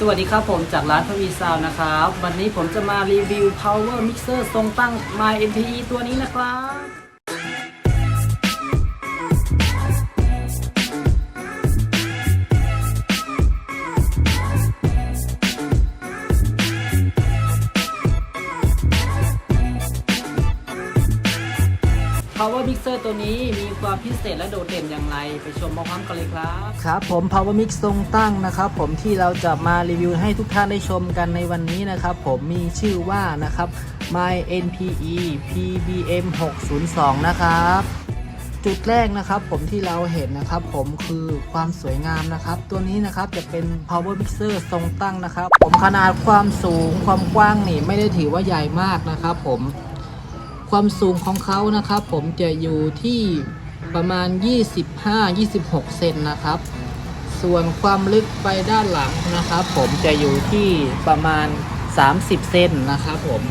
สวัสดีครับผมจากร้านทวีซาวนะครับ วันนี้ผมจะมารีวิว power mixer ทรงตั้ง My MPE ตัวนี้นะครับ Power Mixer ตัวนี้มีความพิเศษและโดดเด่นอย่างไรไปชมพร้อมกันเลยครับ ครับผม Power Mix ทรงตั้งนะครับ ผมที่เราจะมารีวิวให้ทุกท่านได้ชมกันในวันนี้นะครับ ผมมีชื่อว่านะครับ My NPE PBM 602นะครับจุดแรกนะครับผมที่เราเห็นนะครับ ผมคือความสวยงามนะครับ ตัวนี้นะครับจะเป็น power mixer ทรงตั้งนะครับ ผมขนาดความสูงความกว้างนี่ไม่ได้ถือว่าใหญ่มากนะครับ ผม ความสูงของเขานะครับ ผมจะอยู่ที่ประมาณ 25-26 เซนนะครับ ส่วนความลึกไปด้านหลังนะครับ ผมจะอยู่ที่ประมาณ 30 เซนนะครับผม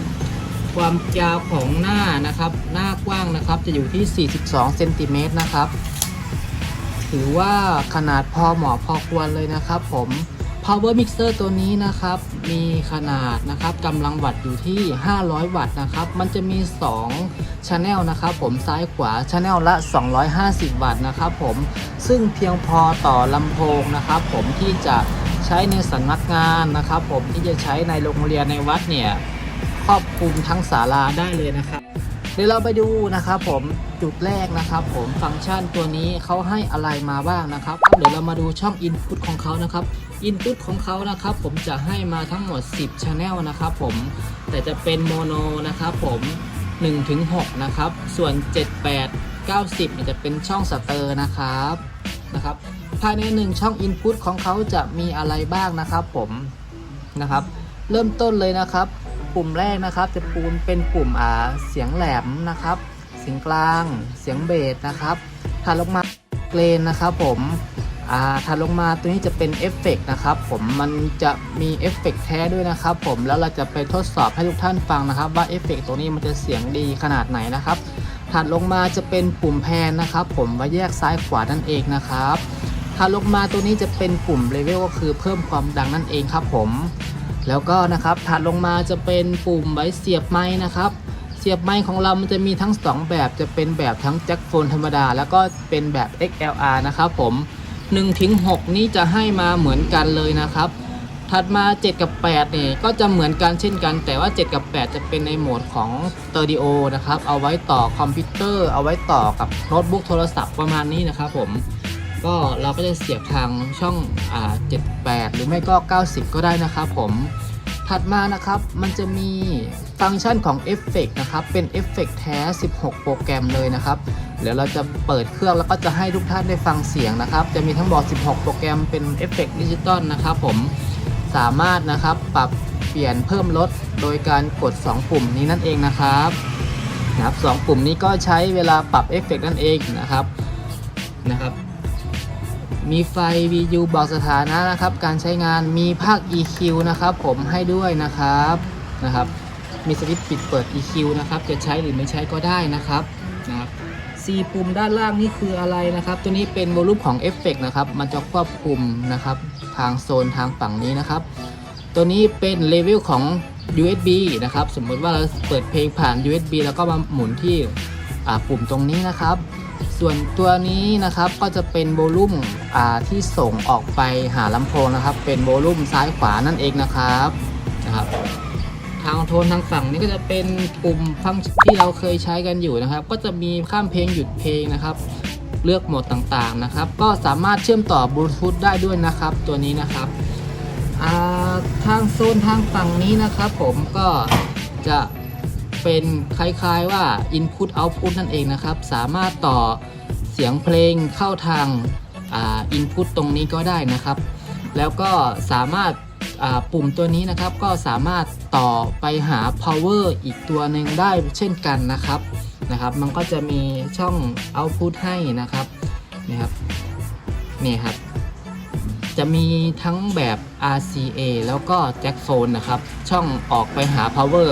ความยาวของหน้านะครับ หน้ากว้างนะครับจะอยู่ที่ 42 เซนติเมตรนะครับ ถือว่าขนาดพอเหมาะพอควรเลยนะครับผม power mixer ตัวนี้นะครับ มีขนาดนะครับกำลังวัตต์อยู่ที่ 500 วัตต์นะครับ มันจะมี 2 channel นะครับ ผมซ้ายขวา channel ละ 250 วัตต์นะครับผม ซึ่งเพียงพอต่อลำโพงนะครับ ผมที่จะใช้ในสำนักงานนะครับ ผมที่จะใช้ในโรงเรียนในวัดเนี่ยครอบคลุมทั้งศาลาได้เลยนะครับเดี๋ยวเราไปดูนะครับผมจุดแรกนะครับ ผมฟังก์ชันตัวนี้เขาให้อะไรมาบ้างนะครับ เดี๋ยวเรามาดูช่อง Input ของเขานะครับ Input ของเขานะครับ ผมจะให้มาทั้งหมด 10 Channel นะครับผมแต่จะเป็นโมโนนะครับผม1ถึง6นะครับส่วน 7 8 90เนี่ยจะเป็นช่องสเตอร์นะครับนะครับภายใน 1 ช่อง Input ของเขาจะมีอะไรบ้างนะครับผมนะครับ เริ่มต้นเลยนะครับ ปุ่มแรกนะครับ จะปูนเป็นปุ่มอ่าเสียงแหลมนะครับ เสียงกลาง เสียงเบสนะครับถัดลงมาเกรนนะครับผม อ่าถัดลงมาตัวนี้จะเป็นเอฟเฟกต์นะครับผมมันจะมีเอฟเฟกต์แท้ด้วยนะครับผมแล้วเราจะไปทดสอบให้ทุกท่านฟังนะครับ ว่าเอฟเฟกต์ตัวนี้มันจะเสียงดีขนาดไหนนะครับถัดลงมาจะเป็นปุ่มแพนนะครับ ผมไว้แยกซ้ายขวานั่นเองนะครับถัดลงมาตัวนี้จะเป็นปุ่มเลเวลก็คือเพิ่มความดังนั่นเองครับผม แล้วก็นะครับถัดลงมาจะเป็นปุ่มไว้เสียบไม้นะครับเสียบไม้ของเรามันจะมีทั้ง 2 แบบจะเป็นแบบทั้งแจ็คโฟนธรรมดา แล้วก็เป็นแบบ XLR นะครับผม 1ถึง6นี้จะให้มาเหมือนกันเลยนะครับ ถัดมา 7 กับ8เนี่ยก็จะเหมือนกันเช่นกัน แต่ว่า 7 กับ 8 จะเป็นในโหมดของสเตอริโอนะครับ เอาไว้ต่อคอมพิวเตอร์ เอาไว้ต่อกับโน้ตบุ๊กโทรศัพท์ประมาณนี้นะครับผมก็เราก็จะเสียบทางช่องอ่า78 หรือไม่ก็ 90 ก็ได้นะครับผม ถัดมานะครับมันจะมีฟังก์ชันของเอฟเฟกนะครับเป็นเอฟเฟกแท้ 16 โปรแกรมเลยนะครับเดี๋ยวเราจะเปิดเครื่องแล้วก็จะให้ทุกท่านได้ฟังเสียงนะครับ จะมีทั้งหมด16 โปรแกรมเป็นเอฟเฟกดิจิตอลนะครับผมสามารถนะครับปรับเปลี่ยนเพิ่มลดโดยการกด 2 ปุ่มนี้นั่นเองนะครับนะครับสองปุ่มนี้ก็ใช้เวลาปรับเอฟเฟกนั่นเองนะครับนะครับ มีไฟ VU บอกสถานะนะครับ การใช้งานมีภาค EQ นะครับ ผมให้ด้วยนะครับนะครับ มีสวิตช์ปิดเปิด EQ นะครับ จะใช้หรือไม่ใช้ก็ได้นะครับนะครับสี่ปุ่มด้านล่างนี่คืออะไรนะครับ ตัวนี้เป็นโวลูมของเอฟเฟกนะครับ มันจะควบคุมนะครับ ทางโซนทางฝั่งนี้นะครับ ตัวนี้เป็นเลเวลของ USB นะครับ สมมติว่าเราเปิดเพลงผ่าน USB แล้วก็มาหมุนที่ปุ่มตรงนี้นะครับ ส่วนตัวนี้นะครับก็จะเป็นโวลูมอ่าที่ส่งออกไปหาลำโพงนะครับ เป็นโวลูมซ้ายขวานั่นเองนะครับนะครับทางโทนทางฝั่งนี้ก็จะเป็นปุ่มฟังที่เราเคยใช้กันอยู่นะครับ ก็จะมีข้ามเพลงหยุดเพลงนะครับ เลือกโหมดต่างๆนะครับ ก็สามารถเชื่อมต่อบลูทูธได้ด้วยนะครับ ตัวนี้นะครับอ่าทางโซนทางฝั่งนี้นะครับ ผมก็จะ เป็นคล้ายๆว่า Input Output นั่นเองนะครับ สามารถต่อเสียงเพลงเข้าทางอ่า Input ตรงนี้ก็ได้นะครับ แล้วก็สามารถาปุ่มตัวนี้นะครับ ก็สามารถต่อไปหา power อีกตัวหนึ่งได้เช่นกันนะครับนะครับ มันก็จะมีช่อง output ให้นะครับนี่ครับนี่ครับ จะมีทั้งแบบ RCA แล้วก็ jack phone นะครับ ช่องออกไปหา power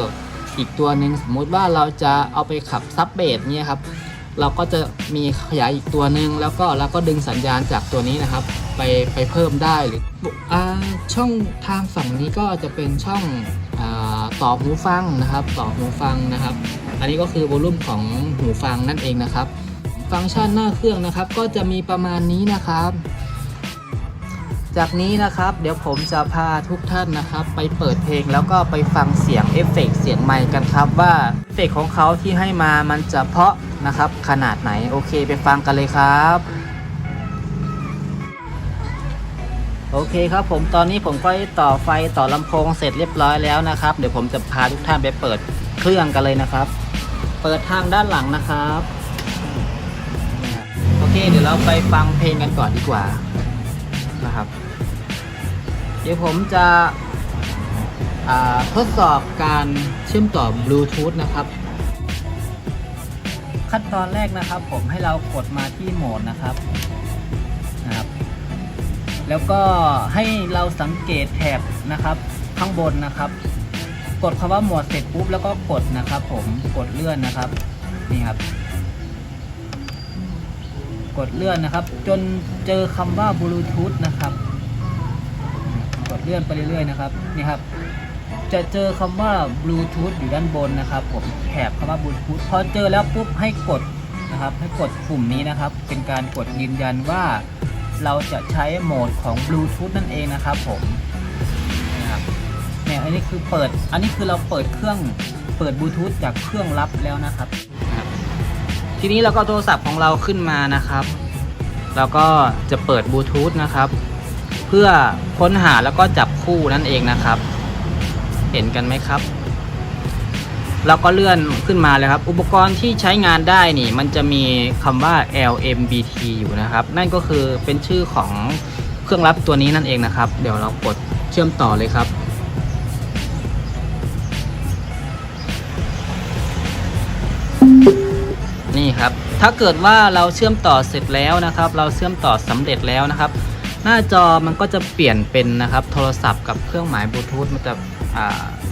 อีกตัวหนึ่งสมมุติว่าเราจะเอาไปขับซับเบสเนี่ยครับเราก็จะมีขยายอีกตัวหนึ่งแล้วก็เราก็ดึงสัญญาณจากตัวนี้นะครับ ไปไปเพิ่มได้หรืออช่องทางฝั่งนี้ก็จะเป็นช่องอต่อหูฟังนะครับต่อหูฟังนะครับ อันนี้ก็คือวอลลุ่มของหูฟังนั่นเองนะครับ ฟังก์ชันหน้าเครื่องนะครับ ก็จะมีประมาณนี้นะครับ จากนี้นะครับเดี๋ยวผมจะพาทุกท่านนะครับ ไปเปิดเพลงแล้วก็ไปฟังเสียงเอฟเฟกต์เสียงไมค์กันครับ ว่าเอฟเฟกต์ของเขาที่ให้มามันจะเพาะนะครับ ขนาดไหนโอเคไปฟังกันเลยครับโอเคครับผมตอนนี้ผมก็ต่อไฟต่อลำโพงเสร็จเรียบร้อยแล้วนะครับ เดี๋ยวผมจะพาทุกท่านไปเปิดเครื่องกันเลยนะครับ เปิดทางด้านหลังนะครับโอเค เดี๋ยวเราไปฟังเพลงกันก่อนดีกว่านะครับ เดี๋ยวผมจะทดสอบการเชื่อมต่อบลูทูธนะครับ ขั้นตอนแรกนะครับ ผมให้เรากดมาที่โหมดนะครับนะครับ แล้วก็ให้เราสังเกตแถบนะครับ ข้างบนนะครับ กดคำว่าโหมดเสร็จปุ๊บแล้วก็กดนะครับ ผมกดเลื่อนนะครับนี่ครับ กดเลื่อนนะครับ จนเจอคำว่าบลูทูธนะครับ เลื่อนไปเรื่อยๆนะครับนี่ครับจะเจอคำว่าบลูทูธอยู่ด้านบนนะครับผมแถบคำว่าบลูทูธพอเจอแล้วปุ๊บให้กดนะครับให้กดปุ่มนี้นะครับ เป็นการกดยืนยันว่าเราจะใช้โหมดของบลูทูธนั่นเองนะครับผมนะครับเนี่ยอันนี้คือเปิดอันนี้คือเราเปิดเครื่องเปิดบลูทูธจากเครื่องรับแล้วนะครับ ทีนี้เราก็โทรศัพท์ของเราขึ้นมานะครับแล้วก็จะเปิดบลูทูธนะครับ พื่อค้นหาแล้วก็จับคู่นั่นเองนะครับ เห็นกันไหมครับเราก็เลื่อนขึ้นมาเลยครับ อุปกรณ์ที่ใช้งานได้นี่ มันจะมีคำว่า LMBT อยู่นะครับ นั่นก็คือเป็นชื่อของเครื่องรับตัวนี้นั่นเองนะครับ เดี๋ยวเรากดเชื่อมต่อเลยครับนี่ครับ ถ้าเกิดว่าเราเชื่อมต่อเสร็จแล้วนะครับ เราเชื่อมต่อสำเร็จแล้วนะครับ หน้าจอมันก็จะเปลี่ยนเป็นนะครับโทรศัพท์กับเครื่องหมายบลูทูธมันจะ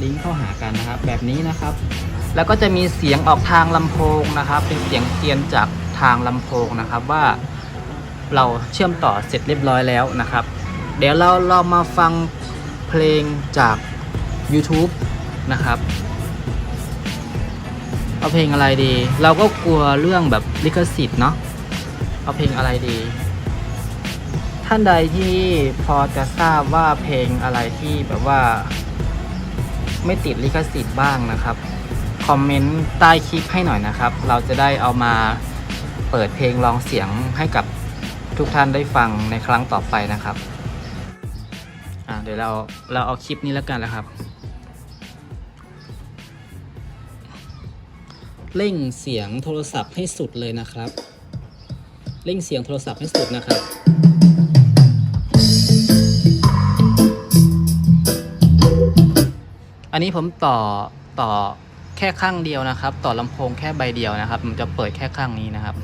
ลิงก์เข้าหากันนะครับ แบบนี้นะครับ แล้วก็จะมีเสียงออกทางลำโพงนะครับ เป็นเสียงเตียนจากทางลำโพงนะครับว่าเราเชื่อมต่อเสร็จเรียบร้อยแล้วนะครับ เดี๋ยวเราเรามาฟังเพลงจาก YouTube นะครับเอาเพลงอะไรดี เราก็กลัวเรื่องแบบลิขสิทธิ์เนาะเอาเพลงอะไรดี ท่านใดที่พอจะทราบว่าเพลงอะไรที่แบบว่า ไม่ติดลิขสิทธิ์บ้างนะครับ คอมเมนต์ใต้คลิปให้หน่อยนะครับ เราจะได้เอามาเปิดเพลงลองเสียงให้กับทุกท่านได้ฟังในครั้งต่อไปนะครับอ่าเดี๋ยวเราเราเอาคลิปนี้แล้วกันนะครับ เร่งเสียงโทรศัพท์ให้สุดเลยนะครับ เร่งเสียงโทรศัพท์ให้สุดนะครับ อันนี้ผมต่อต่อแค่ข้างเดียวนะครับ ต่อลำโพงแค่ใบเดียวนะครับ มันจะเปิดแค่ข้างนี้นะครับ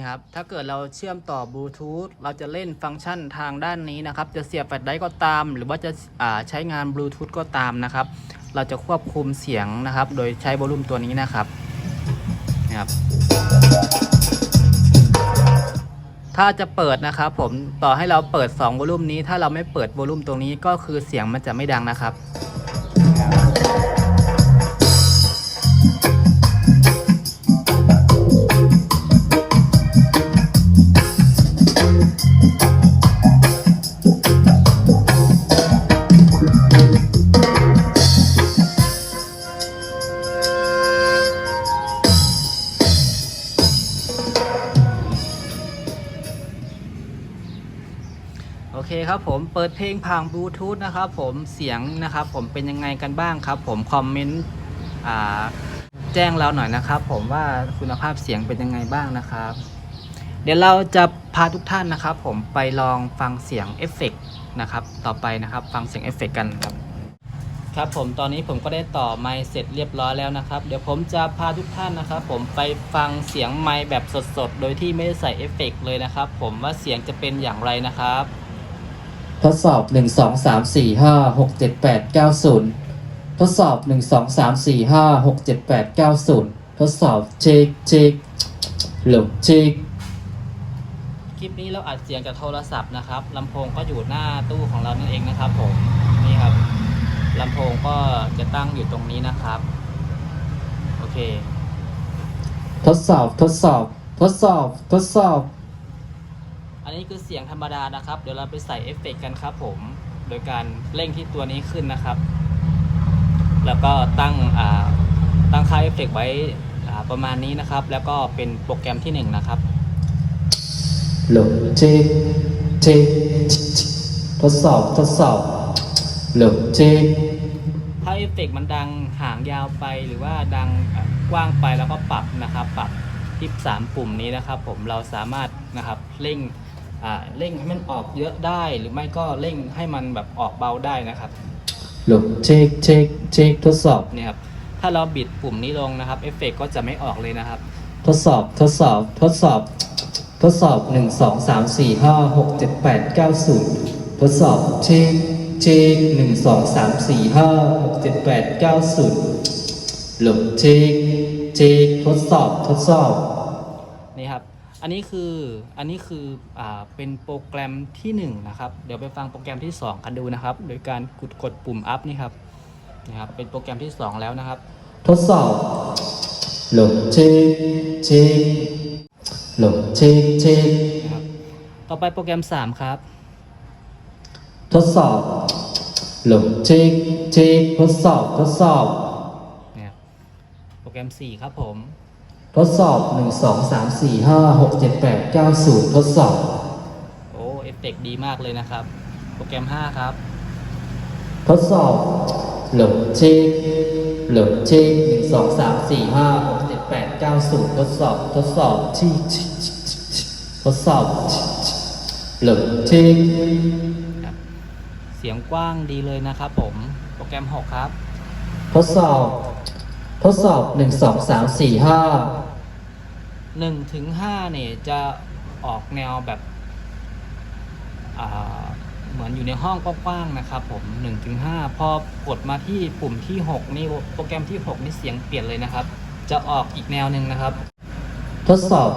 นี่ครับ ถ้าเกิดเราเชื่อมต่อบลูทูธเราจะเล่นฟังก์ชันทางด้านนี้นะครับ จะเสียบแฟลชไดร์ก็ตาม หรือว่าจะาใช้งานบลูทูธก็ตามนะครับ เราจะควบคุมเสียงนะครับ โดยใช้วอลลุ่มตัวนี้นะครับนะครับ ถ้าจะเปิดนะครับผมต่อให้เราเปิด2วอลลุ่มนี้ ถ้าเราไม่เปิดวอลลุ่มตรงนี้ก็คือเสียงมันจะไม่ดังนะครับ เปิดเพลงผ่านบลูทูธนะครับผมเสียงนะครับผมเป็นยังไงกันบ้างครับ ผมคอมเมนต์แจ้งเราหน่อยนะครับ ผมว่าคุณภาพเสียงเป็นยังไงบ้างนะครับ เดี๋ยวเราจะพาทุกท่านนะครับ ผมไปลองฟังเสียงเอฟเฟกต์นะครับต่อไปนะครับฟังเสียงเอฟเฟกต์กันครับครับผมตอนนี้ผมก็ได้ต่อไมค์เสร็จเรียบร้อยแล้วนะครับ เดี๋ยวผมจะพาทุกท่านนะครับ ผมไปฟังเสียงไมค์แบบสดๆ โดยที่ไม่ได้ใส่เอฟเฟกต์เลยนะครับ ผมว่าเสียงจะเป็นอย่างไรนะครับ ทดสอบ 1 2 3 4 5 6 7 8 9 0 ทดสอบ 1 2 3 4 5 6 7 8 9 0 ทดสอบเช็คเช็คหลงเช็คคลิปนี้เราอัดเสียงจากโทรศัพท์นะครับลำโพงก็อยู่หน้าตู้ของเรานั่นเองนะครับผมนี่ครับลำโพงก็จะตั้งอยู่ตรงนี้นะครับ โอเค ทดสอบทดสอบ ทดสอบ ทดสอบอั นนี้คือเสียงธรรมดานะครับ เดี๋ยวเราไปใส่เอฟเฟกต์กันครับผม โดยการเร่งที่ตัวนี้ขึ้นนะครับ แล้วก็ตั้งอ่าตั้งค่าเอฟเฟกต์ไว้อ่าประมาณนี้นะครับ แล้วก็เป็นโปรแกรมที่หนึ่งนะครับหลงเช็คเช็คทดสอบทดสอบหลงเช็คถ้าเอฟเฟกต์มันดังห่างยาวไปหรือว่าดังอะกว้างไปแล้วก็ปรับนะครับ ปรับที่สามปุ่มนี้นะครับ ผมเราสามารถนะครับเร่งอ่า เร่งให้มันออกเยอะได้หรือไม่ก็เร่งให้มันแบบออกเบาได้นะครับหลงเช็คเช็คเช็คทดสอบเนี่ยครับถ้าเราบิดปุ่มนี้ลงนะครับเอฟเฟกต์ก็จะไม่ออกเลยนะครับ ทดสอบทดสอบทดสอบ ทดสอบ 1 2 3 4 5 6 7 8 9 0 ทดสอบเช็คเช็ค1 2 3 4 5 6 7 8 9 0หลบเช็คเช็คทดสอบทดสอบนี่ครับ อันนี้คืออันนี้คืออ่าเป็นโปรแกรมที่หนึ่งนะครับเดี๋ยวไปฟังโปรแกรมที่สองกันดูนะครับ โดยการกดกดปุ่มอัพนี่ครับนะครับเป็นโปรแกรมที่สองแล้วนะครับ ทดสอบหลบเช็คเช็คหลบเช็คเช็คนะครับต่อไปโปรแกรม 3 ครับ ทดสอบหลบเช็คเช็คทดสอบทดสอบเนี่ยโปรแกรม 4 ครับผม ทดสอบ 1 2 3 4 5 6 7 8 9 0 ทดสอบ โอ้เอฟเฟกต์ดีมากเลยนะครับ โปรแกรม 5 ครับ ทดสอบหลบเช็คหลบเช็คหนึ่งสองสามสี่ห้าหกเจ็ดแปดเก้าศูนย์ทดสอบ ทดสอบที่ทดสอบหลบเช็คครับเสียงกว้างดีเลยนะครับผม โปรแกรม 6 ครับ ทดสอบ ทดสอบหนึ่งสองสามสี่ห้าหนึ่งถึงห้าเนี่ยจะออกแนวแบบเหมือนอยู่ในห้องกว้างๆนะครับผมหนึ่งถึงห้าพอกดมาที่ปุ่มที่หกนี่โปรแกรมที่หกนี่เสียงเปลี่ยนเลยนะครับ จะออกอีกแนวหนึ่งนะครับทดสอบ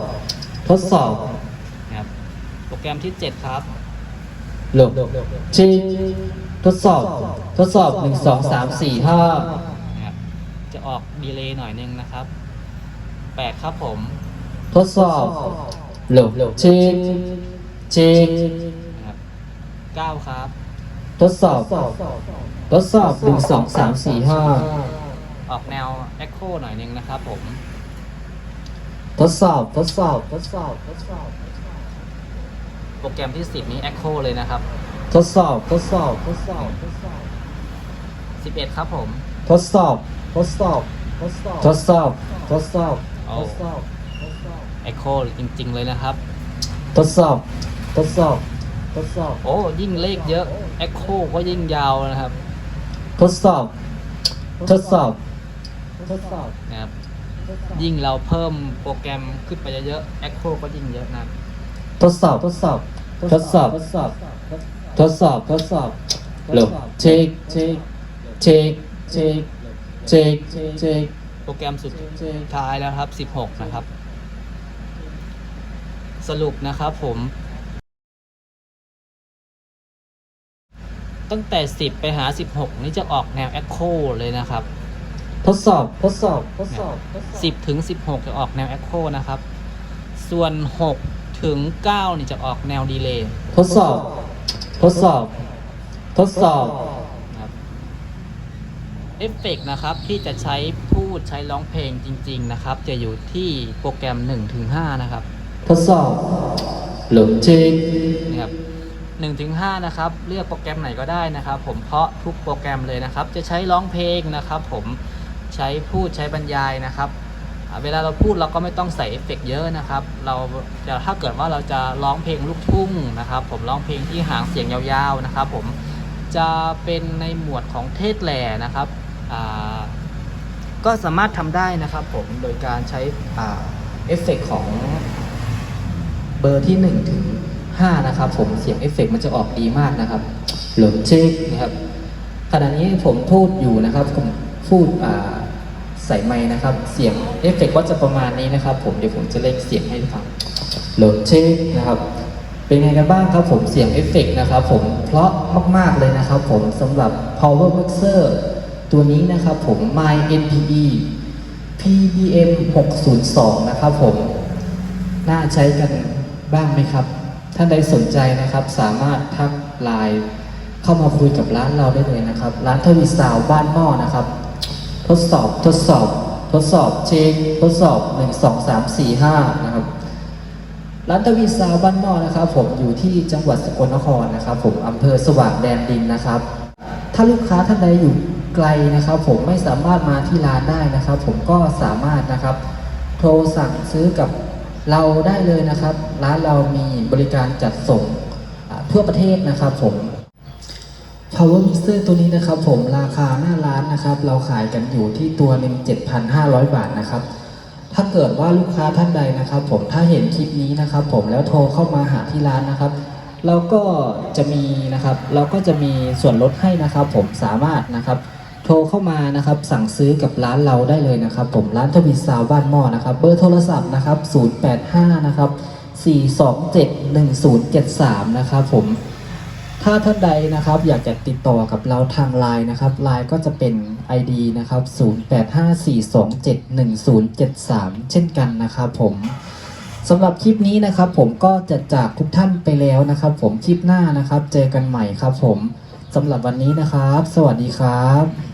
ทดสอบ นะครับ โปรแกรมที่เจ็ดครับ หลบชี้ทดสอบ ทดสอบ 1 2 3 4 5 ออกดีเลย์หน่อยนึงนะครับ8ครับผม ทดสอบหลบเช็คเช็คนะครับ9ครับทดสอบ ทดสอบหนึ่งสองสามสี่ห้าออกแนว Echo หน่อยนึงนะครับผม ทดสอบทดสอบทดสอบทดสอบโปรแกรมที่10นี้ Echo เลยนะครับทดสอบทดสอบทดสอบทดสอบ11ครับผม ทดสอบ ทดสอบ ทดสอบ ทดสอบ ทดสอบ เอาทดสอบ Echo จริง ๆ เลยนะครับ ทดสอบ ทดสอบ ทดสอบ โอ้ ยิ่งเลขเยอะ Echo ก็ยิ่งยาวนะครับ ทดสอบ ทดสอบ ทดสอบ นะครับ ยิ่งเราเพิ่มโปรแกรมขึ้นไปเยอะๆ Echo ก็ยิ่งเยอะนะครับ ทดสอบ ทดสอบ ทดสอบ ทดสอบ ทดสอบ ทดสอบหลบเช็ค เช็คเช็คเช็คเช็คเช็คโปรแกรมสุดท้ายแล้วครับ 16 นะครับ สรุปนะครับผม ตั้งแต่ 10 ไปหา 16 นี่จะออกแนว Echo เลยนะครับ ทดสอบทดสอบทดสอบ10 ถึง 16 จะออกแนว Echo นะครับ ส่วน 6 ถึง 9 นี่จะออกแนวดีเลย์ทดสอบ ทดสอบ ทดสอบนะครับเอฟเฟกต์นะครับที่จะใช้พูดใช้ร้องเพลงจริง ๆ นะครับ จะอยู่ที่โปรแกรม 1-5 นะครับ ทดสอบหลบเช็คนะครับ1-5นะครับ เลือกโปรแกรมไหนก็ได้นะครับ ผมเพราะทุกโปรแกรมเลยนะครับ จะใช้ร้องเพลงนะครับ ผมใช้พูดใช้บรรยายนะครับอ่าเวลาเราพูดเราก็ไม่ต้องใส่เอฟเฟกต์เยอะนะครับ เราจะถ้าเกิดว่าเราจะร้องเพลงลูกทุ่งนะครับ ผมร้องเพลงที่หางเสียงยาวๆนะครับ ผมจะเป็นในหมวดของเทศแหล่นะครับอ่า ก็สามารถทำได้นะครับผมโดยการใช้เอฟเฟกต์ของเบอร์ที่ 1 ถึง 5 นะครับผมเสียงเอฟเฟกต์มันจะออกดีมากนะครับหลงเช็คนะครับขณะนี้ผมพูดอยู่นะครับผมพูดใส่ไม้นะครับ เสียงเอฟเฟกต์ก็จะประมาณนี้นะครับ ผมเดี๋ยวผมจะเล่นเสียงให้ฟังหลงเช็คนะครับเป็นไงกันบ้างครับผมเสียงเอฟเฟกต์นะครับผมเพราะมาก ๆ เลยนะครับผมสำหรับ power mixer ตัวนี้นะครับผม my NPE PBM 602 นะครับผม น่าใช้กันบ้างไหมครับ ท่านใดสนใจนะครับสามารถทักไลน์เข้ามาคุยกับร้านเราได้เลยนะครับ ร้านทวิสาวบ้านหม้อนะครับ ทดสอบทดสอบ ทดสอบเช็คทดสอบ 1 2 3 4 5 นะครับ ร้านทวีสาวบ้านหม้อนะครับ ผมอยู่ที่จังหวัดสกลนครนะครับ ผมอำเภอสว่างแดนดินนะครับ ถ้าลูกค้าท่านใดอยู่ ไกลนะครับ ผมไม่สามารถมาที่ร้านได้นะครับ ผมก็สามารถนะครับ โทรสั่งซื้อกับเราได้เลยนะครับ ร้านเรามีบริการจัดส่งทั่วประเทศนะครับผม Power Mixer ตัวนี้นะครับ ผมราคาหน้าร้านนะครับ เราขายกันอยู่ที่ตัวหนึ่ง7,500 บาทนะครับ ถ้าเกิดว่าลูกค้าท่านใดนะครับ ผมถ้าเห็นคลิปนี้นะครับ ผมแล้วโทรเข้ามาหาที่ร้านนะครับ เราก็จะมีนะครับ เราก็จะมีส่วนลดให้นะครับ ผมสามารถนะครับ โทรเข้ามานะครับสั่งซื้อกับร้านเราได้เลยนะครับ ผมร้านทวีสาวบ้านหม้อนะครับเบอร์โทรศัพท์นะครับ 085 นะครับ 427 1073 นะครับผมถ้าท่านใดนะครับอยากจะติดต่อกับเราทางไลน์นะครับไลน์ก็จะเป็น ID นะครับ 0854271073 เช่นกันนะครับผมสำหรับคลิปนี้นะครับ ผมก็จะจากทุกท่านไปแล้วนะครับ ผมคลิปหน้านะครับ เจอกันใหม่ครับ ผมสำหรับวันนี้นะครับ สวัสดีครับ